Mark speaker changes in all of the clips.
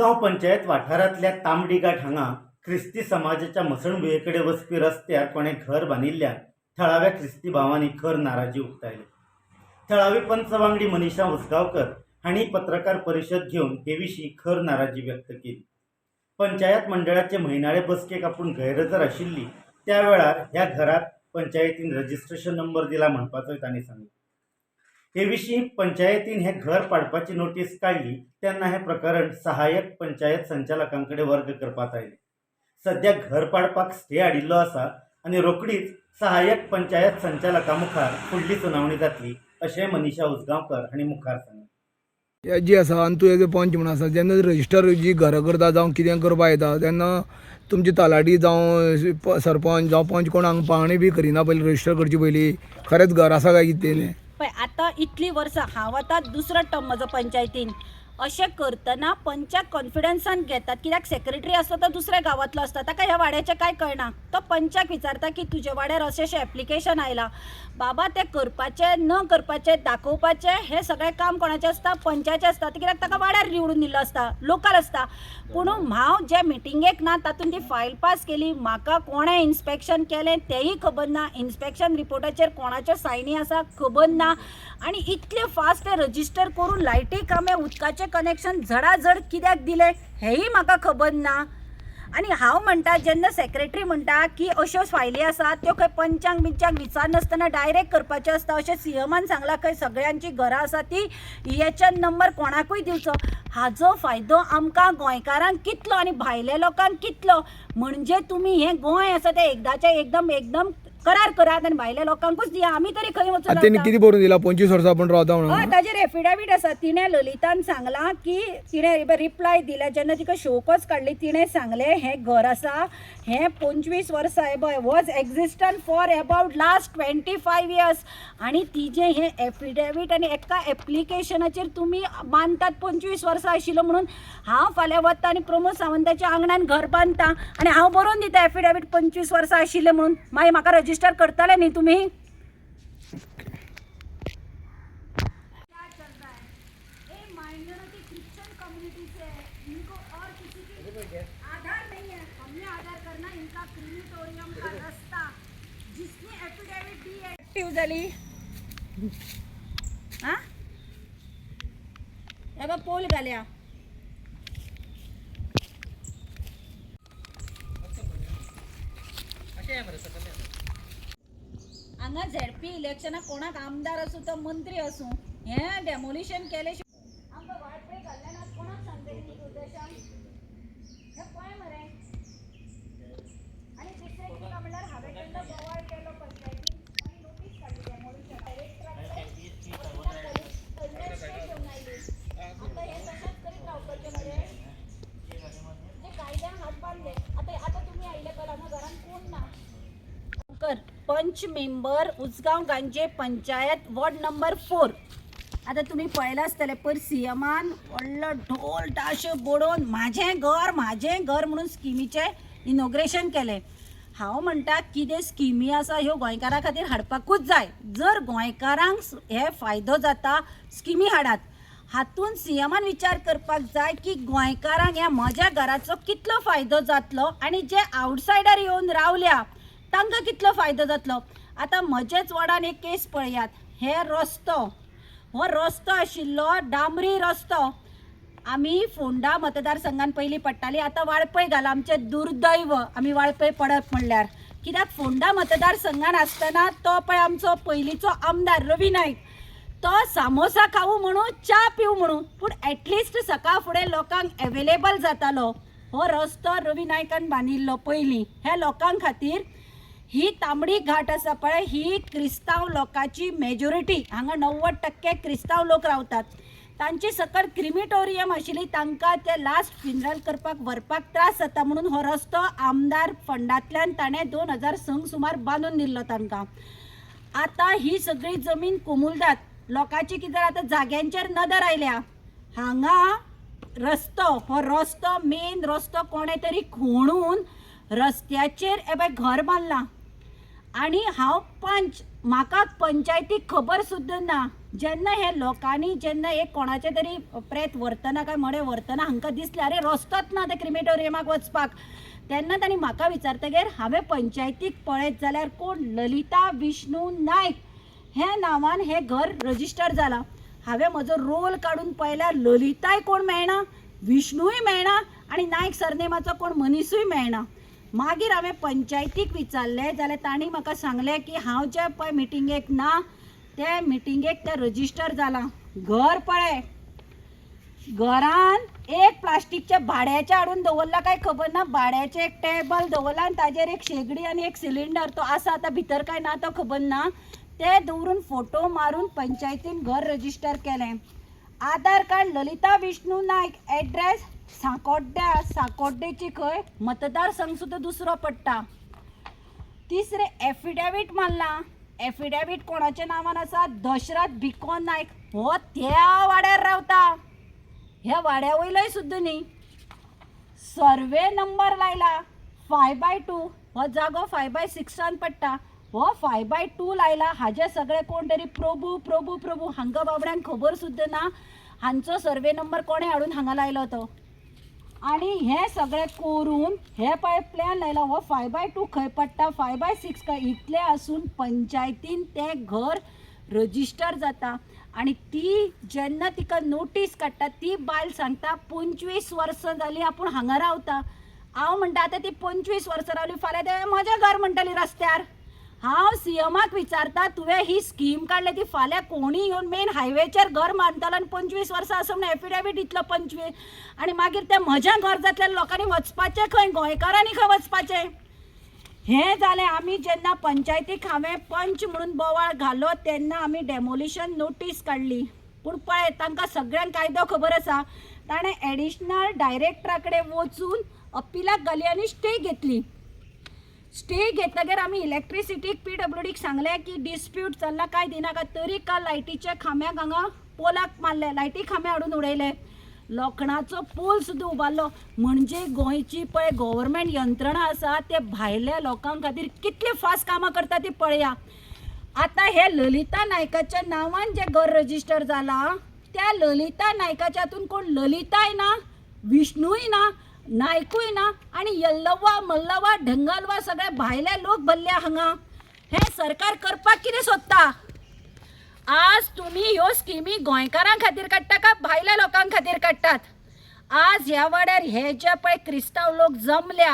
Speaker 1: उसगांव पंचायत वाठारांतल्या तांबडी घाट हांगा ख्रिस्ती समाजाच्या मसणभुयेकडे वचपी रस्त्यार कोणें घर बांदिल्ल्या थळाव्या ख्रिस्ती भावांनी खर नाराजी उक्तायली. थळावी पंच वांगडी मनीषा उसगांवकर हांणी पत्रकार परिशद घेवन हे विशीं खर नाराजी व्यक्त केली. पंचायत मंडळाचे म्हयनाळे बसकेक आपूण गैरहजर आशिल्ली त्या वेळार ह्या घरात पंचायतीन रजिस्ट्रेशन नंबर दिला म्हणपाचोय तांणी सांगलें हे विशीं पंचायतीन हें घर पाडपाची नोटीस काडली तेन्ना हें प्रकरण सहाय्यक पंचायत संचालकां कडेन वर्ग करपाक आयले सध्या घर पाडपाक स्टे हाडिल्लो आसा आनी रोखडीच सहाय्यक पंचायत संचालका मुखार फुडली सुनावणी जातली अशें मनीषा उसगांवकर हांणी मुखार सांगलें
Speaker 2: जी आसा आनी तूं हेजो पंच म्हणून आसा जेन्ना रजिस्टर जी घरां करता जावं कितें करपा येता तेन्ना तुमची तलाटी जावं सरपंच जावं पंच कोण हांगा पावणी बी करिना पयलीं रजिस्टर करची पयलीं खरेंच घर आसा काय कितें पण
Speaker 3: पळय आतां इतलीं वर्सां हांव आतां दुसरो टर्म म्हजो पंचायतीन अशें करतना पंचाक कॉन्फिडन्सान घेतात कित्याक सेक्रेटरी आसता तो दुसऱ्या गांवांतलो आसता ताका ह्या वाड्याचें कांय कळना तो पंचाक विचारता की तुजे वाड्यार अशें अशें एप्लिकेशन आयलां. बाबा तें करपाचें न करपाचें दाखोवपाचें हें सगळें काम कोणाचें आसता पंचाचें आसता कित्याक ताका वाड्यार निवडून दिल्लो आसता लोकल आसता पूण हांव हो, जे मिटिंगेक ना तातूंत ती फायल पास केली. म्हाका कोणें इन्स्पेक्शन केलें तेंय खबर ना. इन्स्पेक्शन रिपोर्टाचेर कोणाच्यो सायनी आसा खबर ना. आनी इतले फास्ट ते रजिस्टर करून लायटी कामे उदकाचें कनेक्शन झडाझड कित्याक दिलें? हेंय म्हाका खबर ना. आनी हांव म्हणटा जेन्ना सेक्रेटरी म्हणटा की अश्यो फायली आसात त्यो खंय पंचांक बिंचांक विचारनासतना डायरेक्ट करपाच्यो आसता अशें सीएमान सांगलां खंय सगळ्यांची घरां आसा ती एचएन नंबर कोणाकूय दिवचो. हाजो फायदो आमकां गोंयकारांक कितलो आनी भायल्या लोकांक कितलो. म्हणजे तुमी हें गोंय आसा तें एकदाचें एकदम एकदम करार करात आनी भायल्या लोकांकूच दिया. आमी तरी खंय वचून
Speaker 2: आतां तेणी
Speaker 3: रावता?
Speaker 2: कितें बरोवन दिला? पंचवीस वर्सां आपण रावता
Speaker 3: हय
Speaker 2: म्हणून
Speaker 3: ताजेर एफिडेवीट आसा तिणें ललितान सांगलां की तिणें रिप्लाय दिल्या जेन्ना तिका शोकच काडली तिणें सांगलें हें घर आसा हें पंचवीस वर्सां एबय was existent for about last twenty five years आनी तिजें हें एफिडेवीट आनी एका एप्लिकेशनाचेर तुमी मानतात पंचवीस वर्सां आशिल्लो म्हणून हांव फाल्यां वता आनी प्रमोद सावंताच्या आंगणान घर बांदता आनी हांव बरोवन दिता एफिडेवीट पंचवीस वर्सां आशिल्लें म्हणून. मागीर म्हाका रजिस्टर करतले न्ही तुमी क्या चल रहा है? ए माइनॉरिटी क्रिश्चियन कम्युनिटी से है इनको और किसी की आधार नहीं है हमने आधार करना इनका क्रिमिटोरियम का रास्ता जिसने एफिडेविट दी है एक्टिव झाली हा हे बघ पोल घाल्या हांगा झेडपी इलेक्शनाक कोणाक आमदार असू तो मंत्री असू. हे डेमोलिशन केले आमकां वाटपे घाल्ले ना कोणाक सांगतली ती उद्देशान हे पळय मरे आनी दुसरें कितें म्हणल्यार हांवें तेंका बोवाळ केलो पंचायतीन आनी नोटीस काडली डेमोलिशन घेवन आयली आतां हे तशेंच करीत रावपाचें मरे जे कायद्यान हात बांदले आतां आतां तुमी आयले कळना घरान कोण ना पंच मेंबर उसगांव गांजे पंचायत वॉर्ड नंबर फोर. आता तुम्ही पळयला आसतले पर सीएमान व्हडलो ढोल ताशे बोडोवन म्हाजें घर म्हाजें घर म्हणून स्किमीचें इनॉग्रेशन केलें. हांव म्हणटा कितें स्किमी आसा ह्यो गोंयकारां खातीर हाडपाकूच जाय. जर गोंयकारांक हे फायदो जाता स्किमी हाडात. हातून सीएमान विचार करपाक जाय की गोंयकारांक ह्या म्हज्या घराचो कितलो फायदो जातलो आनी जे आवटसायडर येवन रावल्या तांकां कितलो फायदो जातलो? आतां म्हजेच वडान एक केस पळयात. हे रस्तो. हो रस्तो आशिल्लो डांबरी रस्तो. आमी फोंडा मतदारसंघान पयलीं पडटाली. आतां वाळपय घाला. आमचें दुर्दैव. आमी वाळपय पडप म्हणल्यार. कित्याक फोंडा मतदारसंघान आसतना तो पळय आमचो पयलींचो आमदार रवी नायक तो सामोसा खावू म्हणून च्या पिवू म्हणून पूण एटलिस्ट सकाळ फुडें लोकांक एवेलेबल जातालो. हो रस्तो रवी नायकान बांदिल्लो पयलीं हे लोकां खातीर ही तांबडी घाट आसा पळय ही क्रिस्तांव लोकांची मेजॉरिटी हांगा णव्वद टक्के क्रिस्तांव लोक रावतात. तांची सकल क्रिमिटोरियम आशिल्ली तांकां ते लास्ट फिनरल करपाक व्हरपाक त्रास जाता म्हणून हो रस्तो आमदार फंडांतल्यान ताणें दोन हजार संक सुमार बांदून दिल्लो तांकां. आतां ही सगळी जमीन कोमुलदात लोकांची कितें आतां जाग्यांचेर नदर आयल्या हांगा रस्तो हो रस्तो मेन रस्तो कोणे तरी खोणून रस्त्याचेर एबय घर बांदलां आनी हांव पंच म्हाका पंचायतीक खबर सुद्दां ना जेन्ना हे लोकांनी जेन्ना एक कोणाचे तरी प्रेत व्हरतना काय मडें व्हरतना हांकां दिसलें अरे रस्तोच ना ते क्रिमेटोरियमाक वचपाक. तेन्ना तांणी म्हाका विचारतगीर हांवें पंचायतीक पळयत जाल्यार कोण? ललिता विष्णू नायक. हे नांवान हे घर रजिस्टर जालां हांवें म्हजो रोल काडून पळयल्यार ललिताय कोण मेळना विष्णूय मेळना आनी नायक सरनेमाचो कोण मनीसूय मेळना मागीर हांवें पंचायतीक विचारलें जाल्यार तांणी म्हाका सांगलें की हांव जे पळय मिटिंगेक ना ते मिटिंगेक ते रजिस्टर जालां. घर पळय. घरान एक प्लास्टीकच्या भाड्याचे हाडून दवरला काय खबर ना? भाड्याचे एक टेबल दवरला आनी ताजेर एक शेगडी आनी एक सिलिंडर तो आसा आतां भितर काय ना तो खबर ना. ते दवरून फोटो मारून पंचायतीन घर रजिस्टर केलें. आधार कार्ड ललिता विष्णू नायक एड्रेस सांकोड्ड्या सांकोड्डेची खंय? मतदारसंघ सुद्दां दुसरो पडटा तिसरे एफिडेवीट मारला एफिडेवीट कोणाच्या नांवान आसा दशरथ भिको नायक हो त्या वाड्यार रावता. ह्या वाड्या वयलोय सुद्दां न्ही सर्वे नंबर लायला. फाय बाय टू हो जागो फाय बाय सिक्सान पडटा हो फाय बाय टू लायला. हाजे सगळे कोण तरी? प्रभू प्रभू प्रभू. हांकां बाबड्यांक खबर सुद्दां ना. हांचो सर्वे नंबर कोणें हाडून हांगा लायलो तो आणि हे सगळे करून हे पळय प्लॅन लायला हो फाय बाय टू खंय पडटा फाय बाय सिक्स खंय इतले आसून पंचायतीन तें घर रजिस्टर जाता. आणि ती जेन्ना तिका नोटीस काडटा ती बायल सांगता पंचवीस वर्सां जालीं आपूण हांगा रावता हांव म्हणटा आतां ती पंचवीस वर्सां रावली फाल्यां ते म्हजें घर म्हणटली रस्त्यार हांव सीएमाक विचारता तुवें ही स्कीम काडली ती फाल्यां कोणी येवन मेन हायवेचेर घर मानतलो आनी पंचवीस वर्सां आसूं म्हणून एफिडेविट दितलो पंचवीस. आनी मागीर तें म्हजें घर जातलें लोकांनी वचपाचें खंय गोंयकारांनी खंय वचपाचें? हें जालें आमी जेन्ना पंचायतीक हांवें पंच म्हणून बोवाळ घालो तेन्ना आमी डेमोलिशन नोटीस काडली पूण पळय तांकां सगळ्यांक कायदो खबर आसा. ताणें एडिशनल डायरेक्टरा कडेन वचून अपिलाक घाली आनी स्टे घेतली. स्टे घेतगीर आमी इलेक्ट्रिसिटीक पी डब्ल्यू डीक सांगलें की डिस्प्यूट चल्ला. काय दिनाका तरी काल लायटीच्या खांब्याक हांगा पोलाक मारले लायटी खांबे हाडून उडयले लोखणाचो पोल सुद्दां उबारलो म्हणजे गोंयची पळय गव्हर्मेंट यंत्रणा आसा ते भायल्या लोकां खातीर कितली फास्ट कामां करता ती पळया. आतां हे ललिता नायकाच्या नांवान जें घर रजिस्टर जाला त्या ललिता नायकाच्या हातून कोण ललिताय ना विष्णूय ना नायकूय ना आनी यल्लवा मल्लवा ढंगालवा सगळे भायले लोक भरले हांगा. हे सरकार करपाक कितें सोदता? आज तुम्ही ह्यो स्किमी गोंयकारां खातीर काडटा काय भायल्या लोकां खातीर काडटात? आज ह्या वाड्यार हे जे पळय क्रिस्तांव लोक जमल्या.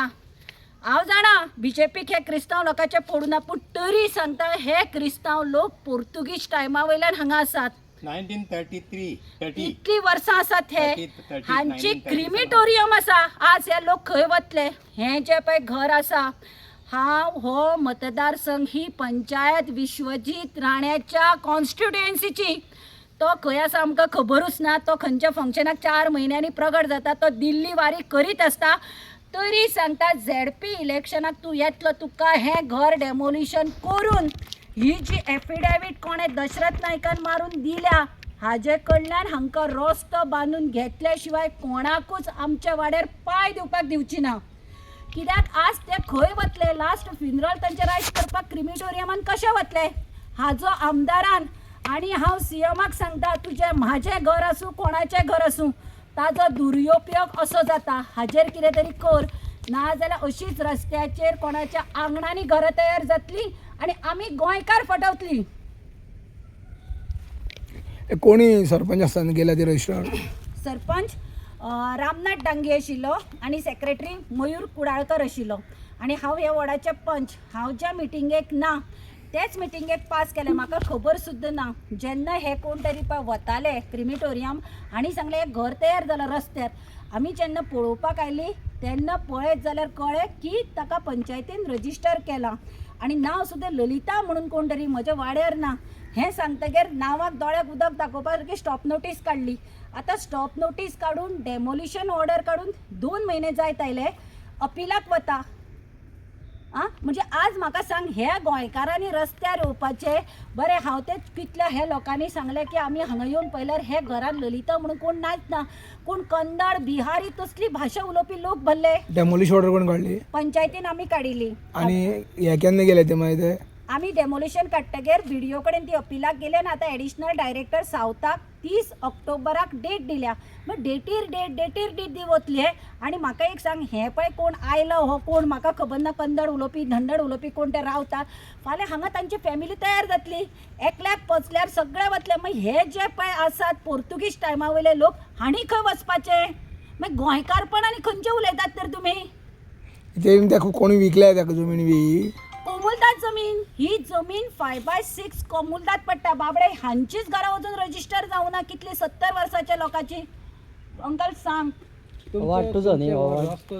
Speaker 3: हांव जाणा बी जे पीक हे क्रिस्तांव लोकांचे पडूना पूण तरी सांगता हे क्रिस्तांव लोक पोर्तुगीज टायमा वयल्यान हांगा आसात.
Speaker 4: 1933 30
Speaker 3: इतली वर्सां आसात हे हांची
Speaker 4: 1935.
Speaker 3: क्रिमिटोरियम आसा आज हे लोक खंय वतले हे जे पळय घर आसा हांव हो मतदारसंघ ही पंचायत विश्वजीत राण्याच्या कॉन्स्टिट्युएन्सीची तो खंय आसा आमकां खबरूच ना तो खंयच्या फंक्शनाक चार म्हयन्यांनी प्रगट जाता तो दिल्ली वारी करीत आसता तरी सांगता झेड पी इलेक्शनाक तूं येतलो तुका हें घर डेमोलिशन करून ही जी एफिडेव्हिट कोणें दशरथ नायकान मारून दिल्या हाजे कडल्यान हांकां रस्तो बांदून घेतल्या शिवाय कोणाकूच आमच्या वाड्यार पांय दिवपाक दिवची ना. कित्याक आज ते खंय वतले? लास्ट फिनरल तांचे रायट करपाक क्रिमिटोरियमान कशें वतले? हाजो आमदारान आनी हांव सीएमाक सांगता तुजें म्हाजें घर आसूं कोणाचें घर आसूं ताजो दुरुपयोग असो जाता हाजेर कितें तरी कर. नाजाल्यार अशीच रस्त्याचेर कोणाच्या आंगणांनी घरां तयार जातलीं आनी आमी गोंयकार फटवतलीं.
Speaker 2: कोणी सरपंच आसतना गेल्या ते रजिस्टर
Speaker 3: सरपंच अ, रामनाथ डांगे आशिल्लो आनी सेक्रेटरी मयूर कुडाळकर आशिल्लो आनी हांव ह्या वॉर्डाचें पंच हांव ज्या मिटिंगेक ना तेच मिटिंगेक पास केलें म्हाका खबर सुद्दां ना. जेन्ना हे कोण तरी पळय वताले क्रिमिटोरियम आनी सांगलें एक घर तयार जालां रस्त्यार आमी जेन्ना पळोवपाक आयली तेन्ना पळयत जाल्यार कळ्ळें की ताका पंचायतीन रजिस्टर केलां. आनी नांव सुद्दां ललिता म्हणून कोण तरी म्हज्या वाड्यार ना. हें सांगतगीर नांवाक दोळ्याक उदक दाखोवपा सारकी स्टॉप नोटीस काडली आतां स्टॉप नोटीस काडून डेमोलिशन ऑर्डर काडून दोन म्हयने जायत आयले. अपिलाक वता. आं म्हणजे आज म्हाका सांग हे गोंयकारांनी रस्त्यार येवपाचे बरें हांव ते कितल्या हे लोकांनी सांगलें की आमी हांगा येवन पळयल्यार हे घरान ललिता म्हणून कोण नाच ना. कोण कन्नड बिहारी तसली भाशा उलोवपी लोक भरले
Speaker 2: डेमोलिश ऑर्डर कोण काडली
Speaker 3: पंचायतीन आमी काडिल्ली
Speaker 2: आणि हे केन्ना गेले ते मागीर ते
Speaker 3: आम्ही डेमोलिशन काडटगीर व्हिडिओ कडेन ती अपिलाक गेले आनी आतां एडिशनल डायरेक्टर सावथाक तीस ऑक्टोबराक डेट दिल्या. मग डेटीर डेट डेटीर डेट दी वतले आनी म्हाका एक सांग हें पळय कोण आयलो हो? कोण? म्हाका खबर ना कन्नड उलोवपी धंदड उलोवपी कोण ते रावता फाल्यां हांगा तांची फॅमिली तयार जातली. एकल्याक पचल्यार सगळे वतले मागीर हे जे पळय आसात पोर्तुगीज टायमा वयले लोक हांणी खंय वचपाचे? मागीर गोंयकारपण आनी खंयचे उलयतात तर तुमी
Speaker 2: ते कोणी विकल्या ताका जमीन बी
Speaker 3: कोमुलदाद जमीन. ही जमीन फाय बाय सिक्स कोमुलदाद पडटा बाबडे हांचीच घरा वचून रजिस्टर जावं ना कितली सत्तर वर्साच्या लोकांची. अंकल सांग.
Speaker 5: वाट तुझो न्ही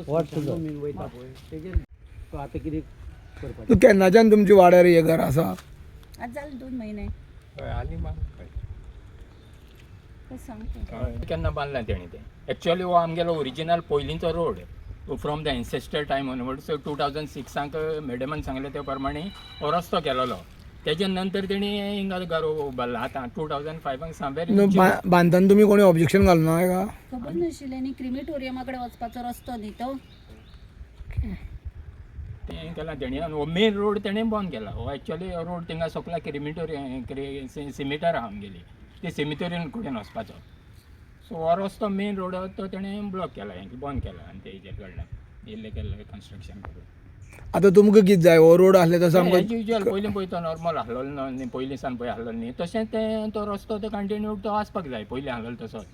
Speaker 5: वाट तुझो.
Speaker 2: तूं केन्नाच्यान तुमची वाड्यार हे घर आसा
Speaker 3: आज जाले दोन महिने. सांग
Speaker 4: केन्ना बांदला तेणी ते. एक्चुअली हो आमगेलो ओरिजिनल पयलींचो road from the ancestor time onwards two thousand सिक्सांक मॅडमान सांगले ते प्रमाणे हो रस्तो केलेलो तेज्या नंतर तेणी हिंगा घर उबारला आतां टू थावजंड फायवांक सांबेर
Speaker 2: बांदतना तुमी कोणी ऑब्जेक्शन घालूं ना का
Speaker 3: खबर नाशिल्लें न्ही क्रिमेटोरियमा कडेन वचपाचो रस्तो न्ही तो.
Speaker 4: तें केला तेणी. आनी हो मेन रोड तेणें बंद केला. हो एक्चुअली रोड थिंगा सकला क्रिमिटोरी सिमिटर आहा आमगेली ते सिमिटोरीन कडेन वचपाचो सो हो रस्तो मेन रोड तो तेणें ब्लॉक केला हें बंद केला आनी ते हेजेर कडल्यान इल्लें केल्लें कन्स्ट्रक्शन करून.
Speaker 2: आतां तुमकां कितें जाय? हो रोड आसले तसो आमकां
Speaker 4: युजल पयलीं पळय तो नॉर्मल आहलो न्ही पयलीं सान पळय आहलो न्ही. तशें ते तो रस्तो तो कंटिन्यू तो आसपाक जाय पयलीं आहलो तसोच